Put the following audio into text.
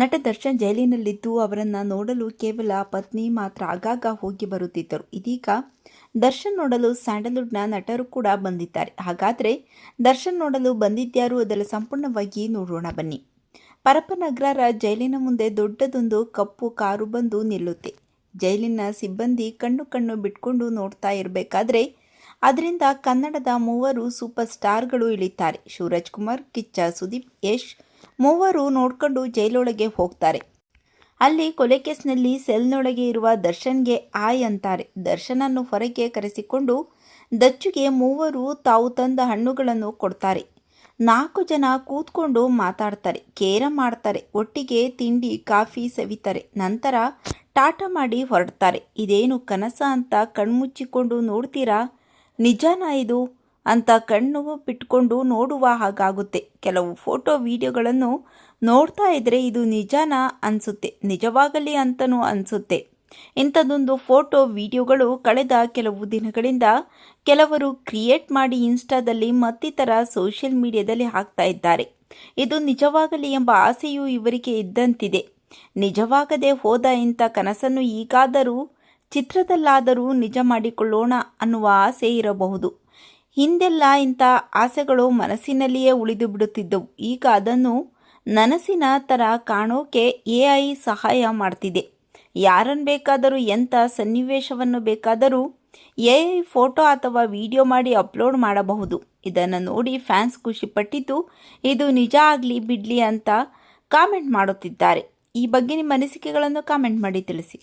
ನಟ ದರ್ಶನ್ ಜೈಲಿನಲ್ಲಿದ್ದು ಅವರನ್ನು ನೋಡಲು ಕೇವಲ ಪತ್ನಿ ಮಾತ್ರ ಆಗಾಗ ಹೋಗಿ ಬರುತ್ತಿದ್ದರು. ಇದೀಗ ದರ್ಶನ್ ನೋಡಲು ಸ್ಯಾಂಡಲ್ವುಡ್ನ ನಟರು ಕೂಡ ಬಂದಿದ್ದಾರೆ. ಹಾಗಾದರೆ ದರ್ಶನ್ ನೋಡಲು ಬಂದಿದ್ಯಾರು ಅದರ ಸಂಪೂರ್ಣವಾಗಿ ನೋಡೋಣ ಬನ್ನಿ. ಪರಪ್ಪನಗರ ಜೈಲಿನ ಮುಂದೆ ದೊಡ್ಡದೊಂದು ಕಪ್ಪು ಕಾರು ಬಂದು ನಿಲ್ಲುತ್ತೆ. ಜೈಲಿನ ಸಿಬ್ಬಂದಿ ಕಣ್ಣು ಕಣ್ಣು ಬಿಟ್ಕೊಂಡು ನೋಡ್ತಾ ಇರಬೇಕಾದ್ರೆ ಅದರಿಂದ ಕನ್ನಡದ ಮೂವರು ಸೂಪರ್ ಸ್ಟಾರ್ಗಳು ಇಳಿತಾರೆ. ಶಿವರಾಜ್ ಕುಮಾರ್ ಕಿಚ್ಚ ಸುದೀಪ್, ಯಶ್ ಮೂವರು ನೋಡ್ಕೊಂಡು ಜೈಲೊಳಗೆ ಹೋಗ್ತಾರೆ. ಅಲ್ಲಿ ಕೊಲೆ ಕೇಸ್ನಲ್ಲಿ ಸೆಲ್ನೊಳಗೆ ಇರುವ ದರ್ಶನ್ಗೆ ಆಯ್ ಅಂತಾರೆ. ದರ್ಶನನ್ನು ಹೊರಗೆ ಕರೆಸಿಕೊಂಡು ದಚ್ಚುಗೆ ಮೂವರು ತಾವು ತಂದ ಹಣ್ಣುಗಳನ್ನು ಕೊಡ್ತಾರೆ. ನಾಲ್ಕು ಜನ ಕೂತ್ಕೊಂಡು ಮಾತಾಡ್ತಾರೆ, ಕೇರ ಮಾಡ್ತಾರೆ, ಒಟ್ಟಿಗೆ ತಿಂಡಿ, ಕಾಫಿ ಸವಿತಾರೆ. ನಂತರ ಟಾಟ ಮಾಡಿ ಹೊರಡ್ತಾರೆ. ಇದೇನು ಕನಸ ಅಂತ ಕಣ್ಮುಚ್ಚಿಕೊಂಡು ನೋಡ್ತೀರಾ? ನಿಜಾನ ಇದು? ಅಂತ ಕಣ್ಣು ಬಿಟ್ಕೊಂಡು ನೋಡುವ ಹಾಗಾಗುತ್ತೆ. ಕೆಲವು ಫೋಟೋ ವಿಡಿಯೋಗಳನ್ನು ನೋಡ್ತಾ ಇದ್ರೆ ಇದು ನಿಜಾನ ಅನಿಸುತ್ತೆ. ನಿಜವಾಗಲಿ ಅಂತನೂ ಅನಿಸುತ್ತೆ. ಇಂಥದೊಂದು ಫೋಟೋ ವಿಡಿಯೋಗಳು ಕಳೆದ ಕೆಲವು ದಿನಗಳಿಂದ ಕೆಲವರು ಕ್ರಿಯೇಟ್ ಮಾಡಿ ಇನ್ಸ್ಟಾದಲ್ಲಿ ಮತ್ತಿತರ ಸೋಷಿಯಲ್ ಮೀಡಿಯಾದಲ್ಲಿ ಹಾಕ್ತಾ ಇದ್ದಾರೆ. ಇದು ನಿಜವಾಗಲಿ ಎಂಬ ಆಸೆಯೂ ಇವರಿಗೆ ಇದ್ದಂತಿದೆ. ನಿಜವಾಗದೆ ಹೋದ ಇಂಥ ಕನಸನ್ನು ಈಗಾದರೂ ಚಿತ್ರದಲ್ಲಾದರೂ ನಿಜ ಮಾಡಿಕೊಳ್ಳೋಣ ಅನ್ನುವ ಆಸೆ ಇರಬಹುದು. ಹಿಂದೆಲ್ಲ ಇಂಥ ಆಸೆಗಳು ಮನಸ್ಸಿನಲ್ಲಿಯೇ ಉಳಿದು ಬಿಡುತ್ತಿದ್ದವು. ಈಗ ಅದನ್ನು ನನಸಿನ ಥರ ಕಾಣೋಕೆ ಎ ಐ ಸಹಾಯ ಮಾಡ್ತಿದೆ. ಯಾರನ್ನು ಬೇಕಾದರೂ, ಎಂಥ ಸನ್ನಿವೇಶವನ್ನು ಬೇಕಾದರೂ ಎ ಐ ಫೋಟೋ ಅಥವಾ ವಿಡಿಯೋ ಮಾಡಿ ಅಪ್ಲೋಡ್ ಮಾಡಬಹುದು. ಇದನ್ನು ನೋಡಿ ಫ್ಯಾನ್ಸ್ ಖುಷಿಪಟ್ಟಿದ್ದು, ಇದು ನಿಜ ಆಗಲಿ ಬಿಡಲಿ ಅಂತ ಕಾಮೆಂಟ್ ಮಾಡುತ್ತಿದ್ದಾರೆ. ಈ ಬಗ್ಗೆ ನಿಮ್ಮ ಅನಿಸಿಕೆಗಳನ್ನು ಕಾಮೆಂಟ್ ಮಾಡಿ ತಿಳಿಸಿ.